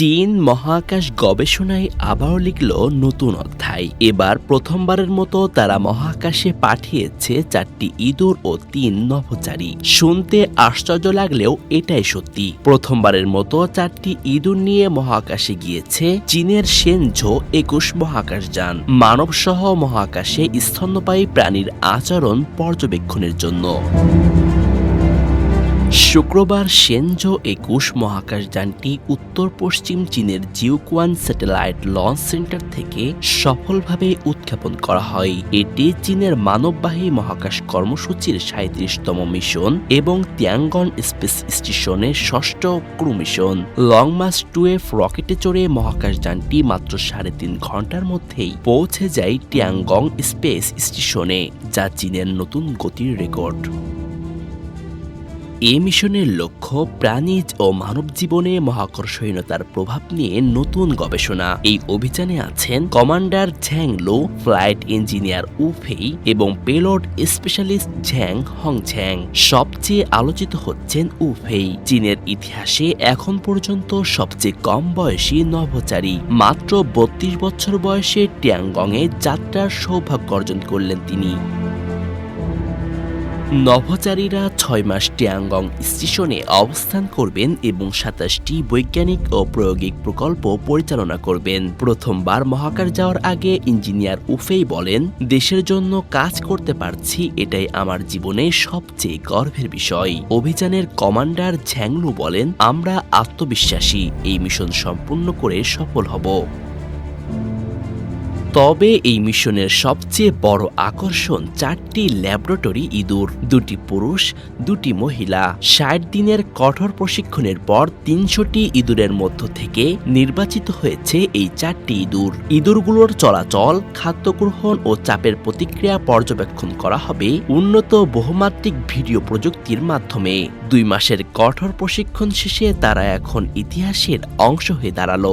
চীন মহাকাশ গবেষণায় আবার লিখল নতুন অধ্যায়। এবার প্রথমবারের মতো তারা মহাকাশে পাঠিয়েছে চারটি ইঁদুর ও তিন নভোচারী। শুনতে আশ্চর্য লাগলেও এটাই সত্যি। প্রথমবারের মতো চারটি ইঁদুর নিয়ে মহাকাশে গিয়েছে চীনের সেনঝো একুশ মহাকাশ মহাকাশযান। মানবসহ মহাকাশে স্তন্যপায়ী প্রাণীর আচরণ পর্যবেক্ষণের জন্য। শুক্রবার সেনজো একুশ মহাকাশযানটি উত্তর পশ্চিম চীনের জিউকুয়ান স্যাটেলাইট লঞ্চ সেন্টার থেকে সফলভাবে উৎক্ষেপণ করা হয়। এটি চীনের মানববাহী মহাকাশ কর্মসূচির সাঁত্রিশতম মিশন এবং তিয়াঙ্গন স্পেস স্টেশনের ষষ্ঠ crew mission. Long two F রকেটে চড়ে মহাকাশযানটি মাত্র সাড়ে তিন ঘণ্টার মধ্যেই পৌঁছে যায় টিয়াঙ্গং স্পেস স্টেশনে, যা চীনের নতুন গতির রেকর্ড। এই মিশনের লক্ষ্য প্রাণীজ ও মানব জীবনে মহাকর্ষহীনতার প্রভাব নিয়ে নতুন গবেষণা। এই অভিযানে আছেন commander Zhang Lu, flight engineer Wu Fei এবং পেলোড স্পেশালিস্ট ঝ্যাং হংঝ্যাং। সবচেয়ে আলোচিত হচ্ছেন উফেই চীনের ইতিহাসে এখন পর্যন্ত সবচেয়ে কম বয়সী নভোচারী। মাত্র বত্রিশ বছর বয়সে টিয়াংগংয়ে যাত্রার সৌভাগ্য অর্জন করলেন তিনি। নভোচারীরা ছয় মাস টিয়াঙ্গং স্টেশনে অবস্থান করবেন এবং সাতাশটি বৈজ্ঞানিক ও প্রায়োগিক প্রকল্প পরিচালনা করবেন। প্রথমবার মহাকাশ যাওয়ার আগে ইঞ্জিনিয়ার উফেই বলেন, দেশের জন্য কাজ করতে পারছি, এটাই আমার জীবনে সবচেয়ে গর্বের বিষয়। অভিযানের কমান্ডার ঝ্যাংলু বলেন, আমরা আত্মবিশ্বাসী, এই মিশন সম্পূর্ণ করে সফল হব। তবে এই মিশনের সবচেয়ে বড় আকর্ষণ চারটি ল্যাবরেটরি ইঁদুর, দুটি পুরুষ, দুটি মহিলা। ষাট দিনের কঠোর প্রশিক্ষণের পর তিনশোটি ইঁদুরের মধ্য থেকে নির্বাচিত হয়েছে এই চারটি ইঁদুর। ইঁদুরগুলোর চলাচল খাদ্য গ্রহণ ও চাপের প্রতিক্রিয়া পর্যবেক্ষণ করা হবে উন্নত বহুমাত্রিক ভিডিও প্রযুক্তির মাধ্যমে। দুই মাসের কঠোর প্রশিক্ষণ শেষে তারা এখন ইতিহাসের অংশ হয়ে দাঁড়াল।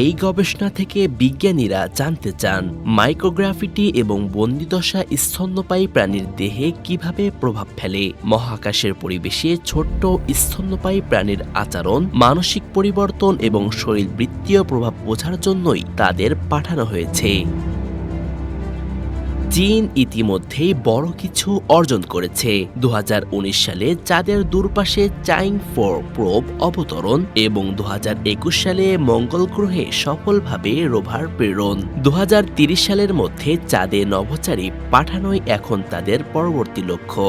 এই গবেষণা থেকে বিজ্ঞানীরা জানতে চান, মাইক্রোগ্রাফিটি এবং বন্দিদশা স্তন্যপায়ী প্রাণীর দেহে কীভাবে প্রভাব ফেলে। মহাকাশের পরিবেশে ছোট্ট স্তন্যপায়ী প্রাণীর আচরণ, মানসিক পরিবর্তন এবং শরীরবৃত্তীয় প্রভাব বোঝার জন্যই তাদের পাঠানো হয়েছে। চীন ইতিমধ্যেই বড় কিছু অর্জন করেছে। দু হাজার উনিশ সালে চাঁদের দূরপাশে চাইং ফোর প্রোব অবতরণ এবং দু হাজার একুশ সালে মঙ্গল গ্রহে সফলভাবে রোভার প্রেরণ। দু সালের মধ্যে চাঁদে নভোচারী পাঠানোই এখন তাদের পরবর্তী লক্ষ্য।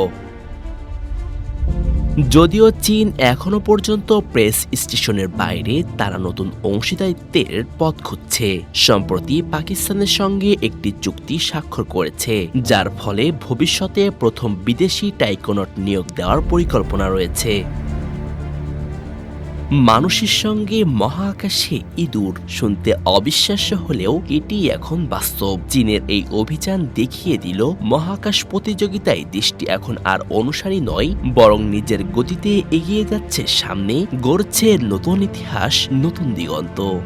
যদিও চীন এখনও পর্যন্ত প্রেস স্টেশনের বাইরে তারা নতুন অংশীদারিত্বের পথ খুঁজছে। সম্প্রতি পাকিস্তানের সঙ্গে একটি চুক্তি স্বাক্ষর করেছে, যার ফলে ভবিষ্যতে প্রথম বিদেশি টাইকোনট নিয়োগ দেওয়ার পরিকল্পনা রয়েছে। মানুষের সঙ্গে মহাকাশে ইঁদুর শুনতে অবিশ্বাস্য হলেও এটি এখন বাস্তব। চীনের এই অভিযান দেখিয়ে দিল, মহাকাশ প্রতিযোগিতায় দেশটি এখন আর অনুসারী নয়, বরং নিজের গতিতে এগিয়ে যাচ্ছে সামনে, গড়ছে নতুন ইতিহাস, নতুন দিগন্ত।